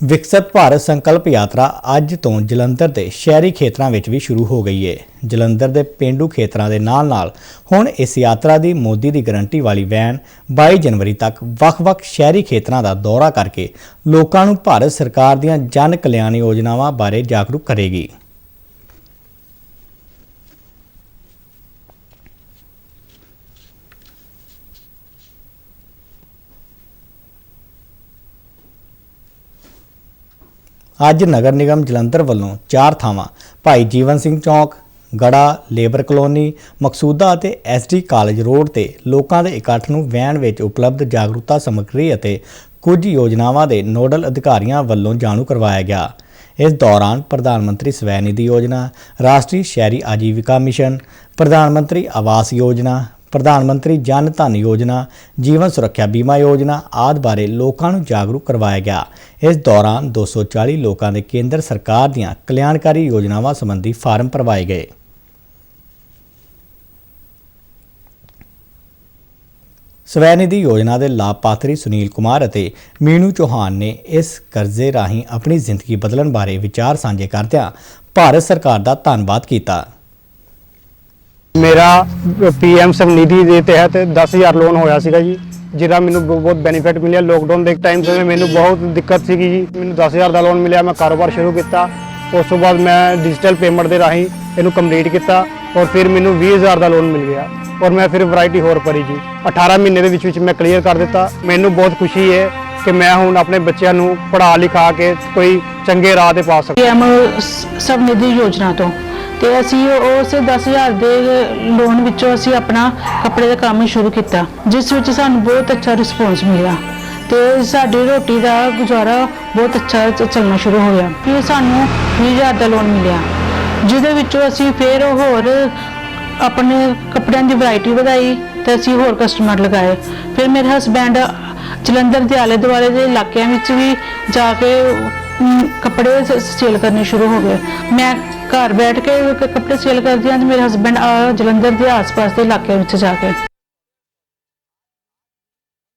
ਵਿਕਸਿਤ ਭਾਰਤ ਸੰਕਲਪ ਯਾਤਰਾ ਅੱਜ ਤੋਂ ਜਲੰਧਰ ਦੇ ਸ਼ਹਿਰੀ ਖੇਤਰਾਂ ਵਿੱਚ ਵੀ ਸ਼ੁਰੂ ਹੋ ਗਈ ਹੈ ਜਲੰਧਰ ਦੇ ਪਿੰਡੂ ਖੇਤਰਾਂ ਦੇ ਨਾਲ-ਨਾਲ ਹੁਣ ਇਸ ਯਾਤਰਾ ਦੀ ਮੋਦੀ ਦੀ ਗਰੰਟੀ ਵਾਲੀ ਵੈਨ 22 ਜਨਵਰੀ ਤੱਕ ਵੱਖ-ਵੱਖ ਸ਼ਹਿਰੀ ਖੇਤਰਾਂ ਦਾ ਦੌਰਾ ਕਰਕੇ ਲੋਕਾਂ ਨੂੰ ਭਾਰਤ ਸਰਕਾਰ ਦੀਆਂ ਜਨ ਕਲਿਆਣ ਯੋਜਨਾਵਾਂ ਬਾਰੇ ਜਾਗਰੂਕ ਕਰੇਗੀ। ਅੱਜ ਨਗਰ ਨਿਗਮ ਜਲੰਧਰ ਵੱਲੋਂ ਚਾਰ ਥਾਵਾਂ, ਭਾਈ ਜੀਵਨ ਸਿੰਘ ਚੌਕ, ਗੜਾ, ਲੇਬਰ ਕਲੋਨੀ, ਮਕਸੂਦਾ ਅਤੇ ਐਸਡੀ ਕਾਲਜ ਰੋਡ ਤੇ ਲੋਕਾਂ ਦੇ ਇਕੱਠ ਨੂੰ ਵੈਨ ਵਿੱਚ ਉਪਲਬਧ ਜਾਗਰੂਕਤਾ ਸਮੱਗਰੀ ਅਤੇ ਕੁਝ ਯੋਜਨਾਵਾਂ ਦੇ ਨੋਡਲ ਅਧਿਕਾਰੀਆਂ ਵੱਲੋਂ ਜਾਣੂ ਕਰਵਾਇਆ ਗਿਆ। ਇਸ ਦੌਰਾਨ ਪ੍ਰਧਾਨ ਮੰਤਰੀ ਸਵੈ ਨਿਧੀ ਯੋਜਨਾ, ਰਾਸ਼ਟਰੀ ਸ਼ਹਿਰੀ ਆਜੀਵਿਕਾ ਮਿਸ਼ਨ, ਪ੍ਰਧਾਨ ਮੰਤਰੀ ਆਵਾਸ ਯੋਜਨਾ ਪ੍ਰਧਾਨ ਮੰਤਰੀ ਜਨ ਧਨ ਯੋਜਨਾ, ਜੀਵਨ ਸੁਰੱਖਿਆ ਬੀਮਾ ਯੋਜਨਾ ਆਦਿ ਬਾਰੇ ਲੋਕਾਂ ਨੂੰ ਜਾਗਰੂਕ ਕਰਵਾਇਆ ਗਿਆ। ਇਸ ਦੌਰਾਨ 240 ਲੋਕਾਂ ਦੇ ਕੇਂਦਰ ਸਰਕਾਰ ਦੀਆਂ ਕਲਿਆਣਕਾਰੀ ਯੋਜਨਾਵਾਂ ਸੰਬੰਧੀ ਫਾਰਮ ਭਰਵਾਏ ਗਏ। ਸਵੈ ਨਿਧੀ ਯੋਜਨਾ ਦੇ ਲਾਭਪਾਤਰੀ ਸੁਨੀਲ ਕੁਮਾਰ ਅਤੇ ਮੀਨੂ ਚੌਹਾਨ ਨੇ ਇਸ ਕਰਜ਼ੇ ਰਾਹੀਂ ਆਪਣੀ ਜ਼ਿੰਦਗੀ ਬਦਲਣ ਬਾਰੇ ਵਿਚਾਰ ਸਾਂਝੇ ਕਰਦਿਆਂ ਭਾਰਤ ਸਰਕਾਰ ਦਾ ਧੰਨਵਾਦ ਕੀਤਾ। ਮੇਰਾ ਪੀਐਮ ਸਮਨਿਧੀ ਦੇ ਤਹਿਤ 10000 ਲੋਨ ਹੋਇਆ ਸੀਗਾ ਜੀ, ਜਿਹਦਾ ਮੈਨੂੰ ਬਹੁਤ ਬੈਨੀਫਿਟ ਮਿਲਿਆ। ਲੋਕਡਾਊਨ ਦੇ ਟਾਈਮ ਤੇ ਮੈਨੂੰ ਬਹੁਤ ਦਿੱਕਤ ਸੀਗੀ ਜੀ। ਮੈਨੂੰ 10000 ਦਾ ਲੋਨ ਮਿਲਿਆ, ਮੈਂ ਕਾਰੋਬਾਰ ਸ਼ੁਰੂ ਕੀਤਾ। ਉਸ ਤੋਂ ਬਾਅਦ ਮੈਂ ਡਿਜੀਟਲ ਪੇਮੈਂਟ ਦੇ ਰਾਹੀਂ ਇਹਨੂੰ ਕੰਪਲੀਟ ਕੀਤਾ ਔਰ ਫਿਰ ਮੈਨੂੰ 20000 ਦਾ ਲੋਨ ਮਿਲ ਗਿਆ ਔਰ ਮੈਂ ਫਿਰ ਵੈਰਾਈਟੀ ਹੋਰ ਭਰੀ ਜੀ। 18 ਮਹੀਨੇ ਦੇ ਵਿੱਚ ਵਿੱਚ ਮੈਂ ਕਲੀਅਰ ਕਰ ਦਿੱਤਾ। ਮੈਨੂੰ ਬਹੁਤ ਖੁਸ਼ੀ ਹੈ ਕਿ ਮੈਂ ਹੁਣ ਆਪਣੇ ਬੱਚਿਆਂ ਨੂੰ ਪੜ੍ਹਾ ਲਿਖਾ ਕੇ ਕੋਈ ਚੰਗੇ ਰਾਹ ਤੇ ਪਾ ਸਕਾਂ ਪੀਐਮ ਸਭ ਯੋਜਨਾ ਤੋਂ ਤੇ ਅਸੀਂ ਉਸ 10000 ਦੇ ਲੋਨ ਵਿੱਚੋਂ ਅਸੀਂ ਆਪਣਾ ਕੱਪੜੇ ਦਾ ਕੰਮ ਸ਼ੁਰੂ ਕੀਤਾ, ਜਿਸ ਵਿੱਚ ਸਾਨੂੰ ਬਹੁਤ ਅੱਛਾ ਰਿਸਪੌਂਸ ਮਿਲਿਆ ਤੇ ਸਾਡੀ ਰੋਟੀ ਦਾ ਗੁਜ਼ਾਰਾ ਬਹੁਤ ਅੱਛਾ ਚ- ਚੱਲਣਾ ਸ਼ੁਰੂ ਹੋ ਗਿਆ, ਫਿਰ ਸਾਨੂੰ 20000 ਦਾ ਲੋਨ ਮਿਲਿਆ, ਜਿਹਦੇ ਵਿੱਚੋਂ ਅਸੀਂ ਫਿਰ ਹੋਰ ਆਪਣੇ ਕੱਪੜਿਆਂ ਦੀ ਵੈਰਾਈਟੀ ਵਧਾਈ ਤੇ ਅਸੀਂ ਹੋਰ ਕਸਟਮਰ ਲਗਾਏ, ਫਿਰ ਮੇਰੇ ਹਸਬੈਂਡ ਜਲੰਧਰ ਦੇ ਆਲੇ ਦੁਆਲੇ ਦੇ ਇਲਾਕਿਆਂ ਵਿੱਚ ਵੀ ਜਾ ਕੇ ਕੱਪੜੇ ਸੇਲ ਕਰਨੇ ਸ਼ੁਰੂ ਹੋ ਗਏ। ਮੈਂ ਘਰ ਬੈਠ ਕੇ ਕੱਪੜੇ ਸੇਲ ਕਰਦੀ ਹਾਂ ਤੇ ਮੇਰੇ ਹਸਬੰਡ ਜਲੰਧਰ ਦੇ ਆਸ-ਪਾਸ ਦੇ ਇਲਾਕਿਆਂ ਵਿੱਚ ਜਾ ਕੇ।